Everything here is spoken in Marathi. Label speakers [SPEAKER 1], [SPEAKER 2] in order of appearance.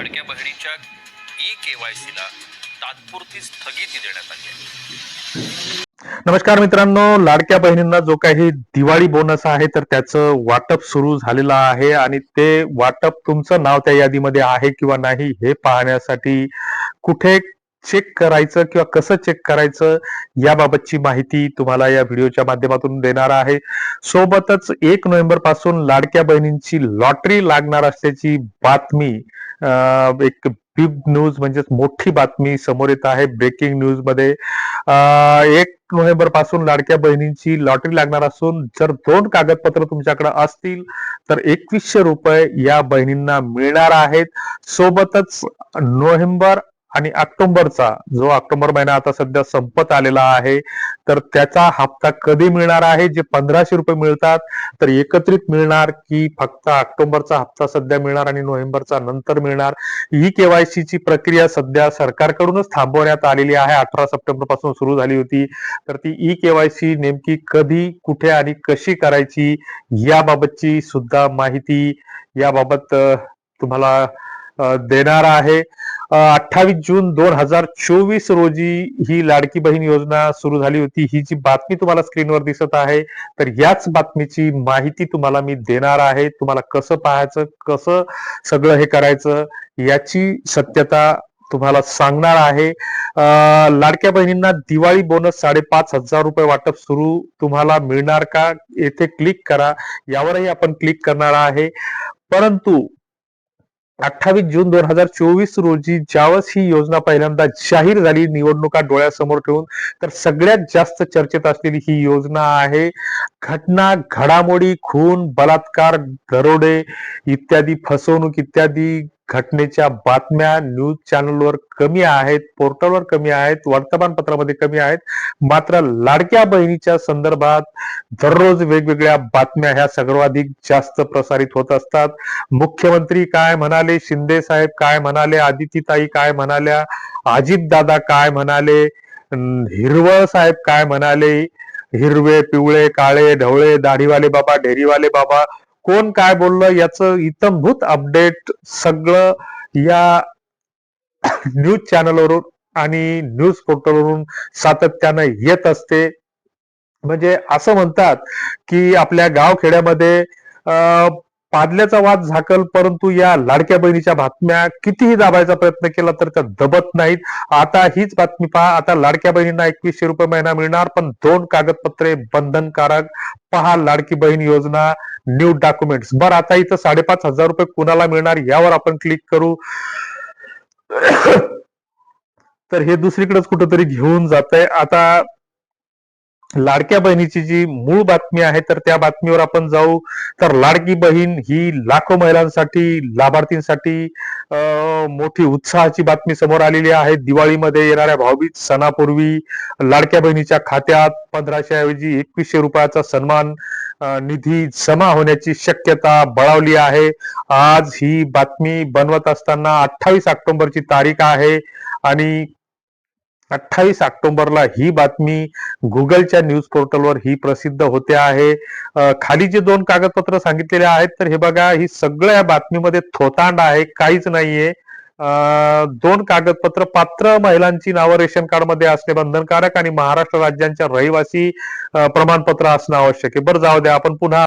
[SPEAKER 1] लाडक्या बहिणीच्या ई केवायसीला तात्पुरती स्थगिती देण्यात आली आहे.
[SPEAKER 2] नमस्कार मित्रांनो लाडक्या बहिणींना जो काही दिवाळी बोनस आहे तर त्याचं वाटप सुरू झालेलं आहे आणि ते वाटप तुमचं नाव त्या यादीमध्ये आहे किंवा नाही हे पाहण्यासाठी कुठे चेक करायचं किंवा कसं चेक करायचं याबाबतची माहिती तुम्हाला या व्हिडिओच्या माध्यमातून देणार आहे. सोबतच एक नोव्हेंबरपासून लाडक्या बहिणींची लॉटरी लागणार असल्याची बातमी एक बिग न्यूज म्हणजेच मोठी बातमी समोर येत आहे. ब्रेकिंग न्यूजमध्ये एक नोव्हेंबरपासून लाडक्या बहिणींची लॉटरी लागणार असून जर दोन कागदपत्र तुमच्याकडे असतील तर एकवीसशे रुपये या बहिणींना मिळणार आहेत. सोबतच नोव्हेंबर आणि ऑक्टोबरचा जो ऑक्टोबर महिना आता सध्या संपत आलेला आहे तर त्याचा हप्ता कधी मिळणार आहे? जे पंधराशे रुपये मिळतात तर एकत्रित मिळणार की फक्त ऑक्टोबरचा हप्ता सध्या मिळणार आणि नोव्हेंबरचा नंतर मिळणार? ई केवायसी ची प्रक्रिया सध्या सरकारकडूनच थांबवण्यात आलेली आहे. अठरा सप्टेंबरपासून सुरू झाली होती. तर ती ई केवायसी नेमकी कधी कुठे आणि कशी करायची याबाबतची सुद्धा माहिती याबाबत तुम्हाला देणार आहे. अठ्ठावीस जून दोन हजार चोवीस रोजी ही लाडकी बहीण योजना सुरू झाली होती. ही जी बातमी तुम्हाला स्क्रीनवर दिसत आहे तर याच बातमीची माहिती तुम्हाला मी देणार आहे. तुम्हाला कसं पाहायचं कसं सगळं हे करायचं याची सत्यता तुम्हाला सांगणार आहे. लाडक्या बहिणींना दिवाळी बोनस साडेपाच हजार रुपये वाटप सुरू तुम्हाला मिळणार का? येथे क्लिक करा. यावरही आपण क्लिक करणार आहे. परंतु अठ्ठावीस जून दोन हजार चोवीस रोजी ज्यावेळेस ही योजना पहिल्यांदा जाहीर झाली निवडणुका डोळ्यासमोर ठेवून तर सगळ्यात जास्त चर्चेत असलेली ही योजना आहे घटना घडामोडी खून बलात्कार दरोडे इत्यादी फसवणूक इत्यादी घटनेच्या बातम्या न्यूज चॅनलवर कमी आहेत पोर्टलवर कमी आहेत वर्तमानपत्रामध्ये कमी आहेत. मात्र लाडक्या बहिणीच्या संदर्भात दररोज वेगवेगळ्या बातम्या ह्या सर्वाधिक जास्त प्रसारित होत असतात. मुख्यमंत्री काय म्हणाले? शिंदे साहेब काय म्हणाले? आदितीताई काय म्हणाल्या? अजित दादा काय म्हणाले? हिरवळ साहेब काय म्हणाले? हिरवे पिवळे काळे ढवळे दाढीवाले बाबा ढेरीवाले बाबा कोण काय बोललं याचं इतंभूत अपडेट सगळं या न्यूज चॅनलवरून आणि न्यूज पोर्टलवरून सातत्यानं येत असते. म्हणजे असं म्हणतात की आपल्या गावखेड्यामध्ये अं, पादल्याचा वाद झाकल परंतु या लाडक्या बहिणीच्या बातम्या कितीही दाबायचा प्रयत्न केला तर त्या दबत नाहीत. आता हीच बातमी पहा आता लाडक्या बहिणींना एकवीसशे रुपये महिना मिळणार पण दोन कागदपत्रे बंधनकारक. पहा लाडकी बहीण योजना न्यू डॉक्युमेंट्स. बरं आता इथं साडेपाच हजार रुपये कुणाला मिळणार यावर आपण क्लिक करू. तर हे दुसरीकडेच कुठंतरी घेऊन जात आहे आता लाडक्या बहिणीची जी मूळ बातमी आहे तर त्या बातमीवर आपण जाऊ. तर लाडकी बहीण ही लाखो महिलांसाठी लाभार्थींसाठी मोठी उत्साहाची बातमी समोर आलेली आहे. दिवाळीमध्ये येणाऱ्या भाऊबीज सणापूर्वी लाडक्या बहिणीच्या खात्यात पंधराशे ऐवजी एकवीसशे रुपयाचा सन्मान निधी जमा होण्याची शक्यता बळावली आहे. आज ही बातमी बनवत असताना अठ्ठावीस ऑक्टोबरची तारीख आहे आणि अठ्ठावीस ऑक्टोबरला ही बातमी गुगलच्या न्यूज पोर्टलवर ही प्रसिद्ध होते आहे. खाली जे दोन कागदपत्र सांगितलेले आहेत तर हे बघा ही सगळ्या बातमीमध्ये थोतांड आहे काहीच नाहीये. दोन कागदपत्र पात्र महिलांची नावं रेशन कार्डमध्ये असणे बंधनकारक आणि महाराष्ट्र राज्यांच्या रहिवासी प्रमाणपत्र असणं आवश्यक आहे. बरं जाऊ द्या आपण पुन्हा